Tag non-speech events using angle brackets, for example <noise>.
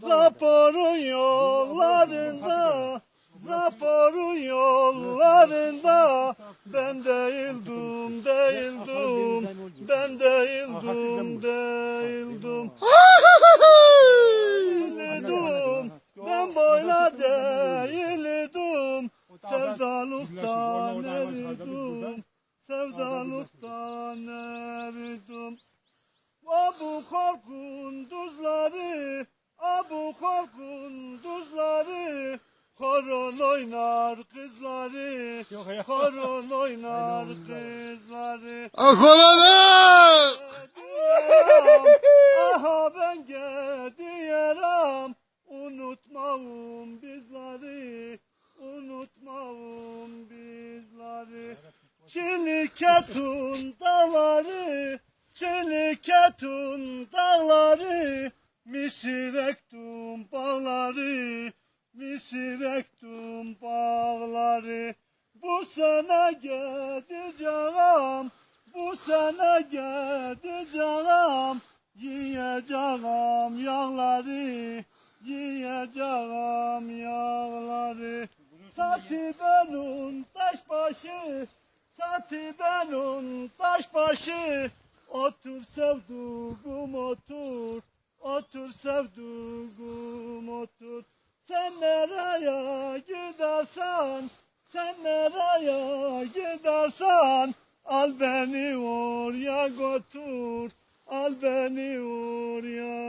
Zaporun yollarında Zaporun yollarında. Ben değildim değildim Ben değildim değildim <laughs> Değildim Ben boyla değildim Sevdalıktan eridim Sevdalıktan oynar kızları Horon oynar kızları. Akolana! Gidiyorum, Aha ben gidiyorum Unutmam bizleri Unutmam bizleri. Çiliketun dağları Çiliketun dağları Misirektum bağları Misirektum bağları Bu sene gideceğim Bu sene gideceğim Yiyeceğim yağları Yiyeceğim yağları. Sati benim taş başı Sati benim taş başı. Otur sevduğum otur Otur sevduğum otur Sen nereye gidersen Sen nereye gidersen Al beni oraya götür Al beni oraya